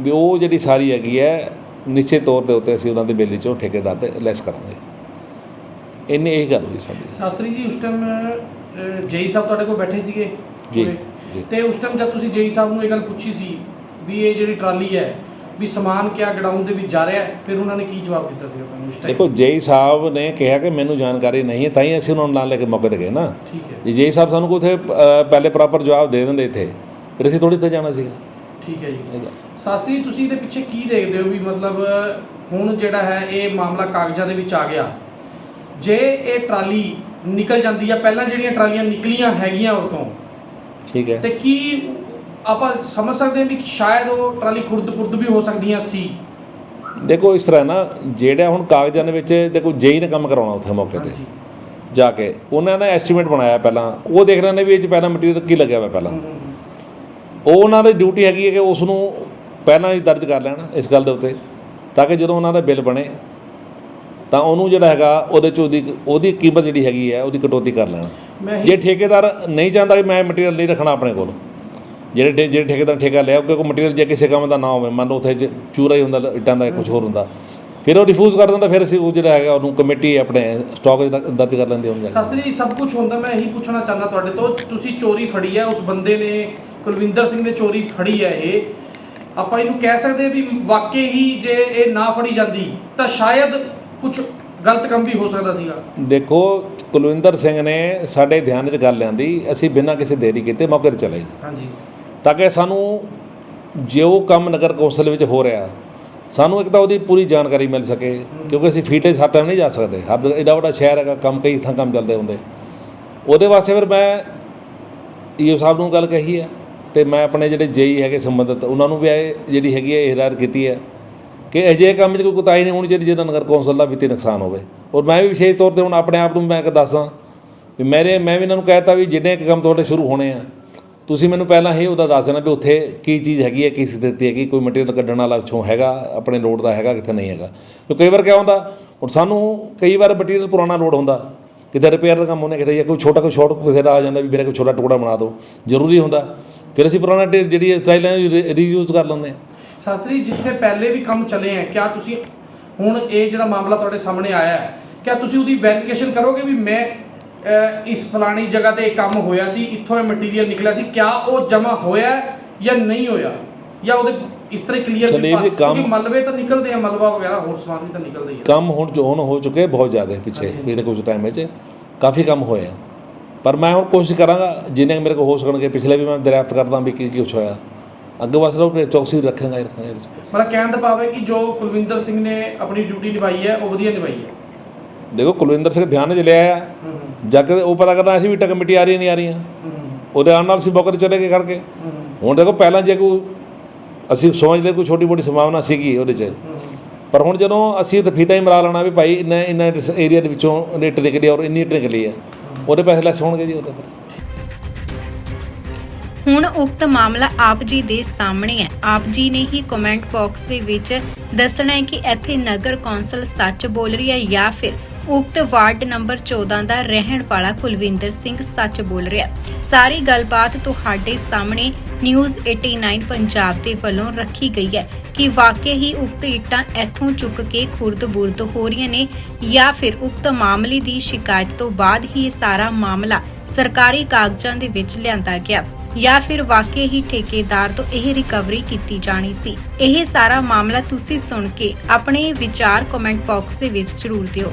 ਵੀ ਉਹ ਜਿਹੜੀ ਸਾਰੀ ਹੈਗੀ ਹੈ ਨਿਸ਼ਚਿਤ ਤੌਰ ਦੇ ਉੱਤੇ ਅਸੀਂ ਉਹਨਾਂ ਦੇ ਬਿੱਲ ਚੋਂ ਠੇਕੇਦਾਰ ਤੇ ਲੈਸ ਕਰਾਂਗੇ ਇੰਨੀ ਇਹ ਗੱਲ ਹੋਈ ਸਾਡੀ ਸ਼ਾਸਤਰੀ ਜੀ ਉਸ ਟਾਈਮ ਜੇਈ ਸਾਹਿਬ ਤੁਹਾਡੇ ਕੋਲ ਬੈਠੇ ਸੀਗੇ? ਜੀ। ਤੇ ਉਸ ਟਾਈਮ ਜਦ ਤੁਸੀਂ ਜੇਈ ਸਾਹਿਬ ਨੂੰ ਇਹ ਗੱਲ ਪੁੱਛੀ ਸੀ ਵੀ ਇਹ ਜਿਹੜੀ ਟਰਾਲੀ ਹੈ ਵੀ ਸਮਾਨ ਕਿਆ ਗਡਾਊਨ ਦੇ ਵਿੱਚ ਜਾ ਰਿਹਾ ਹੈ ਫਿਰ ਉਹਨਾਂ ਨੇ ਕੀ ਜਵਾਬ ਦਿੱਤਾ ਸੀ ਆਪਾਂ ਨੂੰ ਉਸ ਦੇਖੋ ਟਾਈਮ ਜੇਈ ਸਾਹਿਬ ਨੇ ਕਿਹਾ ਕਿ ਮੈਨੂੰ ਜਾਣਕਾਰੀ ਨਹੀਂ ਹੈ ਤਾਂ ਹੀ ਅਸੀਂ ਉਹਨਾਂ ਨੂੰ ਨਾਲ ਲੈ ਕੇ ਮੌਕੇ ਤੇ ਗਏ ਨਾ। ਠੀਕ ਹੈ। ਜੇ ਜੇਈ ਸਾਹਿਬ ਸਾਨੂੰ ਅ, ਪਹਿਲੇ ਪ੍ਰੋਪਰ ਜਵਾਬ ਦੇ ਦਿੰਦੇ ਇੱਥੇ। ਫਿਰ ਅਸੀਂ ਥੋੜੀ ਤੇ ਜਾਣਾ ਸੀਗਾ। ਠੀਕ ਹੈ ਜੀ। ਸ਼ਾਸਤਰੀ ਤੁਸੀਂ ਇਹਦੇ ਪਿੱਛੇ ਕੀ ਦੇਖਦੇ ਹੋ ਵੀ ਮਤਲਬ ਹੁਣ ਜਿਹੜਾ ਹੈ ਇਹ ਮਾਮਲਾ ਕਾਗਜ਼ਾਂ ਦੇ ਵਿੱਚ ਆ ਗਿਆ। ਜੇ ਇਹ ਟਰਾਲੀ ਨਿਕਲ ਜਾਂਦੀ ਆ ਪਹਿਲਾਂ ਜਿਹੜੀਆਂ ਟਰਾਲੀਆਂ ਨਿਕਲੀਆਂ ਹੈਗੀਆਂ ਉਹ ਤੋਂ ਠੀਕ ਹੈ। ਤੇ ਕੀ ਆਪਾਂ ਸਮਝ ਸਕਦੇ ਹਾਂ ਵੀ ਸ਼ਾਇਦ ਉਹ ਟਰਾਲੀ ਖੁਰਦ-ਖੁਰਦ ਵੀ ਹੋ ਸਕਦੀਆਂ ਸੀ। ਦੇਖੋ ਇਸ ਤਰ੍ਹਾਂ ਨਾ ਜਿਹੜਾ ਹੁਣ ਕਾਗਜ਼ਾਂ ਦੇ ਵਿੱਚ ਦੇਖੋ ਜੇਈ ਨੇ ਕੰਮ ਕਰਾਉਣਾ ਉੱਥੇ ਮੌਕੇ ਤੇ। ਜਾ ਕੇ ਉਹਨਾਂ ਨੇ ਐਸਟੀਮੇਟ ਬਣਾਇਆ ਪਹਿਲਾਂ। ਉਹ ਦੇਖ ਰਹੇ ਨੇ ਵੀ ਇਹ ਚ ਪਹਿਲਾਂ ਮਟੀਰੀਅਲ ਕੀ ਲੱਗਿਆ ਹੋਇਆ ਪਹਿਲਾਂ। ਉਹ ਉਹਨਾਂ ਦੀ ਡਿਊਟੀ ਹੈਗੀ ਹੈ ਕਿ ਉਸ ਨੂੰ ਪਹਿਲਾਂ ਹੀ ਦਰਜ ਕਰ ਲੈਣ ਇਸ ਗੱਲ ਦੇ ਉੱਤੇ ਤਾਂ ਕਿ ਜਦੋਂ ਉਹਨਾਂ ਦਾ ਬਿੱਲ ਬਣੇ ਤਾਂ ਉਹਨੂੰ ਜਿਹੜਾ ਹੈਗਾ ਉਹਦੇ ਚ ਉਹਦੀ ਉਹਦੀ ਕੀਮਤ ਜਿਹੜੀ ਹੈਗੀ ਹੈ ਉਹਦੀ ਕਟੌਤੀ ਕਰ ਲੈਣ। ਜੇ ਠੇਕੇਦਾਰ ਨਹੀਂ ਚਾਹੁੰਦਾ ਕਿ ਮੈਂ ਮਟੀਰੀਅਲ ਨਹੀਂ ਰੱਖਣਾ ਆਪਣੇ ਕੋਲ ਜਿਹੜੇ ਠੇ- ਜਿਹੜੇ ਠੇਕੇਦਾਰ ਠੇਕਾ ਲਿਆ ਕਿਉਂਕਿ ਮਟੀਰੀਅਲ ਜੇ ਕਿਸੇ ਕੰਮ ਦਾ ਨਾ ਹੋਵੇ ਮੰਨ ਲਓ ਉੱਥੇ ਚੂਰਾ ਹੀ ਹੁੰਦਾ ਇੱਟਾਂ ਦਾ ਕੁਝ ਹੋਰ ਹੁੰਦਾ ਫਿਰ ਉਹ ਰਿਫਿਊਜ਼ ਕਰ ਦਿੰਦਾ ਫਿਰ ਅਸੀਂ ਉਹ ਜਿਹੜਾ ਹੈਗਾ ਉਹਨੂੰ ਕਮੇਟੀ ਆਪਣੇ ਸਟਾਕ ਦਰਜ ਕਰ ਲੈਂਦੇ ਕੇ। ਸ਼ਾਸਤਰੀ ਜੀ ਸਭ ਕੁਝ ਹੁੰਦਾ ਮੈਂ ਇਹੀ ਪੁੱਛਣਾ ਚਾਹੁੰਦਾ ਤੁਹਾਡੇ ਤੋਂ ਤੁਸੀਂ ਚੋਰੀ ਫੜੀ ਹੈ ਉਸ ਬੰਦੇ ਨੇ ਕੁਲਵਿੰਦਰ ਸਿੰਘ ਨੇ ਚੋਰੀ ਫੜੀ ਹੈ ਇਹ ਆਪਾਂ ਇਹਨੂੰ ਕਹਿ ਸਕਦੇ ਵੀ ਵਾਕਈ ਹੀ ਜੇ ਇਹ ਨਾ ਫੜੀ ਜਾਂਦੀ ਤਾਂ ਸ਼ਾਇਦ ਕੁਝ ਗਲਤ ਕੰਮ ਵੀ ਹੋ ਸਕਦਾ ਸੀਗਾ। ਦੇਖੋ ਕੁਲਵਿੰਦਰ ਸਿੰਘ ਨੇ ਸਾਡੇ ਧਿਆਨ 'ਚ ਗੱਲ ਲਿਆਂਦੀ ਅਸੀਂ ਬਿਨਾਂ ਕਿਸੇ ਦੇਰੀ ਕੀਤੇ ਮੌਕੇ 'ਤੇ ਚਲੇ ਗਏ। ਹਾਂਜੀ। ਤਾਂ ਕਿ ਸਾਨੂੰ ਜੋ ਕੰਮ ਨਗਰ ਕੌਂਸਲ ਵਿੱਚ ਹੋ ਰਿਹਾ, ਸਾਨੂੰ ਇੱਕ ਤਾਂ ਉਹਦੀ ਪੂਰੀ ਜਾਣਕਾਰੀ ਮਿਲ ਸਕੇ, ਕਿਉਂਕਿ ਅਸੀਂ ਫੀਟੇ ਹਰ ਟਾਈਮ ਨਹੀਂ ਜਾ ਸਕਦੇ। ਹਰ ਜਗ੍ਹਾ- ਐਡਾ ਵੱਡਾ ਸ਼ਹਿਰ ਹੈਗਾ, ਕੰਮ ਕਈ ਥਾਂ ਕੰਮ ਚੱਲਦੇ ਹੁੰਦੇ। ਉਹਦੇ ਵਾਸਤੇ ਫਿਰ ਮੈਂ ਈਓ ਸਾਹਿਬ ਨੂੰ ਗੱਲ ਕਹੀ ਹੈ ਤੇ ਮੈਂ ਆਪਣੇ ਜਿਹੜੇ ਜੇਈ ਹੈਗੇ ਸੰਬੰਧਿਤ, ਉਹਨਾਂ ਨੂੰ ਵੀ ਇਹ ਜਿਹੜੀ ਹੈਗੀ ਹੈ ਹਦਾਇਤ ਕੀਤੀ ਹੈ ਕਿ ਅਜਿਹੇ ਕੰਮ 'ਚ ਕੋਈ ਕੁਤਾਈ ਨਹੀਂ ਹੋਣੀ ਚਾਹੀਦੀ ਜਿਹਦਾ ਨਗਰ ਕੌਂਸਲ ਦਾ ਵਿੱਤੀ ਨੁਕਸਾਨ ਹੋਵੇ। ਔਰ ਮੈਂ ਵੀ ਵਿਸ਼ੇਸ਼ ਤੌਰ ਤੇ ਹੁਣ ਆਪਣੇ ਆਪ ਨੂੰ ਮੈਂ ਇੱਕ ਦੱਸਾਂ ਵੀ ਮੇਰੇ, ਮੈਂ ਵੀ ਇਹਨਾਂ ਨੂੰ ਕਹਿਤਾ ਵੀ ਜਿੰਨੇ ਕੁ ਕੰਮ ਤੁਹਾਡੇ ਸ਼ੁਰੂ ਹੋਣੇ ਆ ਤੁਸੀਂ ਮੈਨੂੰ ਪਹਿਲਾਂ ਹੀ ਉਹਦਾ ਦੱਸ ਦੇਣਾ ਵੀ ਉੱਥੇ ਕੀ ਚੀਜ਼ ਹੈਗੀ ਹੈ ਕੀ ਸਥਿਤੀ ਹੈਗੀ, ਕੋਈ ਮਟੀਰੀਅਲ ਕੱਢਣ ਵਾਲਾ ਪਿੱਛੋਂ ਹੈਗਾ, ਆਪਣੇ ਲੋਡ ਦਾ ਹੈਗਾ, ਕਿੱਥੇ ਨਹੀਂ ਹੈਗਾ। ਕਿਉਂ ਕਈ ਵਾਰ ਕਿਆ ਹੁੰਦਾ, ਹੁਣ ਸਾਨੂੰ ਕਈ ਵਾਰ ਮਟੀਰੀਅਲ ਪੁਰਾਣਾ ਲੋਡ ਹੁੰਦਾ, ਕਿਤੇ ਰਿਪੇਅਰ ਦਾ ਕੰਮ ਹੋਣੇ ਕਿਤੇ ਜਾਂ ਕੋਈ ਛੋਟਾ ਕੋਈ ਸ਼ਾਰਟ ਕਿਸੇ ਦਾ ਆ ਜਾਂਦਾ ਵੀ ਮੇਰਾ ਕੋਈ ਛੋਟਾ ਟੁਕੜਾ ਬਣਾ ਦਿਓ ਜ਼ਰੂਰੀ ਹੁੰਦਾ। ਫਿਰ ਅਸੀਂ ਪੁਰਾਣਾ ਜਿਹੜੀ ਸਟਾਈਲ ਹੈ ਰੀਯੂਜ਼ ਕਰ ਲੈਂਦੇ ਹਾਂ। ਸ਼ਾਸਤਰੀ, ਜਿੱਥੇ ਪਹਿਲੇ ਵੀ ਕੰਮ ਚੱਲੇ ਆ ਕਿਆ ਤੁਸੀਂ ਹੁਣ ਇਹ ਜਿਹੜਾ ਮਾਮਲਾ ਤੁਹਾਡੇ ਸਾਹਮਣੇ ਆਇਆ ਹੈ, ਕਿਆ ਤੁਸੀਂ ਉਹਦੀ ਵੈਰੀਫਿਕੇਸ਼ਨ ਕਰੋਗੇ ਵੀ ਮੈਂ ਇਸ ਫਲਾਣੀ ਜਗ੍ਹਾ ਤੇ ਇਹ ਕੰਮ ਹੋਇਆ ਸੀ ਇੱਥੋਂ ਇਹ ਮਟੀਰੀਅਲ ਨਿਕਲਿਆ ਸੀ ਕਿਆ ਉਹ ਜਮ੍ਹਾਂ ਹੋਇਆ ਜਾਂ ਨਹੀਂ ਹੋਇਆ? ਜਾਂ ਉਹਦੇ ਇਸ ਤਰ੍ਹਾਂ ਕਲੀਅਰ ਵੀ ਕੰਮ- ਮਲਬੇ ਤਾਂ ਨਿਕਲਦੇ ਆ ਮਲਬਾ ਵਗੈਰਾ ਹੋਰ ਸਮਾਨ ਵੀ ਤਾਂ ਨਿਕਲਦਾ ਹੀ ਹੈ ਕੰਮ ਹੁਣ ਜੋ ਹੁਣ ਹੋ ਚੁੱਕੇ ਬਹੁਤ ਜ਼ਿਆਦਾ ਪਿੱਛੇ ਪਿਛਲੇ ਕੁਝ ਟਾਈਮ ਵਿੱਚ ਕਾਫੀ ਕੰਮ ਹੋਇਆ। ਪਰ ਮੈਂ ਹੁਣ ਕੋਸ਼ਿਸ਼ ਕਰਾਂਗਾ ਜਿੰਨੇ ਮੇਰੇ ਕੋਲ ਹੋ ਸਕਣਗੇ ਪਿਛਲੇ ਵੀ ਮੈਂ ਦਰਿਆਫਤ ਕਰਦਾ ਵੀ ਕੀ ਕੀ ਕੁਛ ਹੋਇਆ। ਅੱਗੇ ਬਸ ਰੋ ਚੌਕਸੀ ਰੱਖਾਂਗਾ ਰੱਖਾਂਗਾ। ਮਤਲਬ ਕਹਿਣ ਦਾ ਭਾਵ ਹੈ ਕਿ ਜੋ ਕੁਲਵਿੰਦਰ ਸਿੰਘ ਨੇ ਆਪਣੀ ਡਿਊਟੀ ਨਿਭਾਈ ਹੈ ਉਹ ਵਧੀਆ ਨਿਭਾਈ ਹੈ। ਦੇਖੋ ਕੁਲਵਿੰਦਰ ਸਿੰਘ ਧਿਆਨ 'ਚ ਲਿਆ ਆ ਹੂੰ ਉਹ ਪਤਾ ਕਰਨਾ ਸੀ ਵੀ ਟਕ ਕਮੇਟੀ ਆ ਰਹੀ, ਨਹੀਂ ਆ ਰਹੀਆਂ। ਉਹਦੇ ਆਉਣ ਨਾਲ ਅਸੀਂ ਮੌਕੇ ਚਲੇ ਗਏ ਕਰਕੇ ਹੁਣ ਦੇਖੋ ਪਹਿਲਾਂ ਜੇ ਕੋਈ ਅਸੀਂ ਸਮਝਦੇ ਕੋਈ ਛੋਟੀ ਮੋਟੀ ਸੰਭਾਵਨਾ ਸੀਗੀ ਉਹਦੇ 'ਚ। ਪਰ ਹੁਣ ਜਦੋਂ ਅਸੀਂ ਤਾਂ ਹੀ ਮਰਾ ਲੈਣਾ ਵੀ ਭਾਈ ਇੰਨਾ ਇੰਨਾ ਏਰੀਆ ਦੇ ਵਿੱਚੋਂ ਇੱਟ ਨਿਕਲੀ ਔਰ ਇੰਨੀ ਇੱਟ ਨਿਕਲੀ ਹੈ ਉਹਦੇ ਪੈਸੇ ਲੈਸ ਹੋਣਗੇ ਜੀ ਉਹਦੇ ਫਿਰ ਹੁਣ ਉਕਤ ਮਾਮਲਾ ਆਪ ਜੀ ਦੇ ਸਾਹਮਣੇ ਹੈ। ਆਪ ਜੀ ਨੇ ਹੀ ਕਮੈਂਟ ਬਾਕਸ ਦੇ ਵਿੱਚ ਦੱਸਣਾ ਹੈ ਕਿ ਇੱਥੇ ਨਗਰ ਕੌਂਸਲ ਸੱਚ ਬੋਲ ਰਹੀ ਹੈ ਜਾਂ ਫਿਰ ਉਕਤ ਵਾਰਡ ਨੰਬਰ 14 ਦਾ ਰਹਿਣ ਵਾਲਾ ਕੁਲਵਿੰਦਰ ਸਿੰਘ ਸੱਚ ਬੋਲ ਰਿਹਾ ਹੈ। ਸਾਰੀ ਗੱਲਬਾਤ ਤੁਹਾਡੇ ਸਾਹਮਣੇ ਨਿਊਜ਼ 89 ਪੰਜਾਬ ਦੇ ਵੱਲੋਂ ਰੱਖੀ ਗਈ ਹੈ ਕਿ ਵਾਕਿਆ ਹੀ ਉਕਤ ਇੱਟਾਂ ਇੱਥੋਂ ਚੁੱਕ ਕੇ ਖੁਰਦ-ਬੁਰਦ ਹੋ ਰਹੀਆਂ ਨੇ ਜਾਂ ਫਿਰ ਉਕਤ ਮਾਮਲੇ ਦੀ ਸ਼ਿਕਾਇਤ ਤੋਂ ਬਾਅਦ ਹੀ ਇਹ ਸਾਰਾ ਮਾਮਲਾ ਸਰਕਾਰੀ ਕਾਗਜ਼ਾਂ ਦੇ ਵਿੱਚ ਲਿਆਂਦਾ ਗਿਆ ਜਾਂ ਫਿਰ ਵਾਕਿਆ ਹੀ ਠੇਕੇਦਾਰ ਤੋਂ ਇਹ ਰਿਕਵਰੀ ਕੀਤੀ ਜਾਣੀ ਸੀ ਇਹ ਸਾਰਾ ਮਾਮਲਾ ਤੁਸੀਂ ਸੁਣ ਕੇ ਆਪਣੇ ਵਿਚਾਰ ਕਮੈਂਟ ਬਾਕਸ ਦੇ ਵਿੱਚ ਜ਼ਰੂਰ ਦਿਓ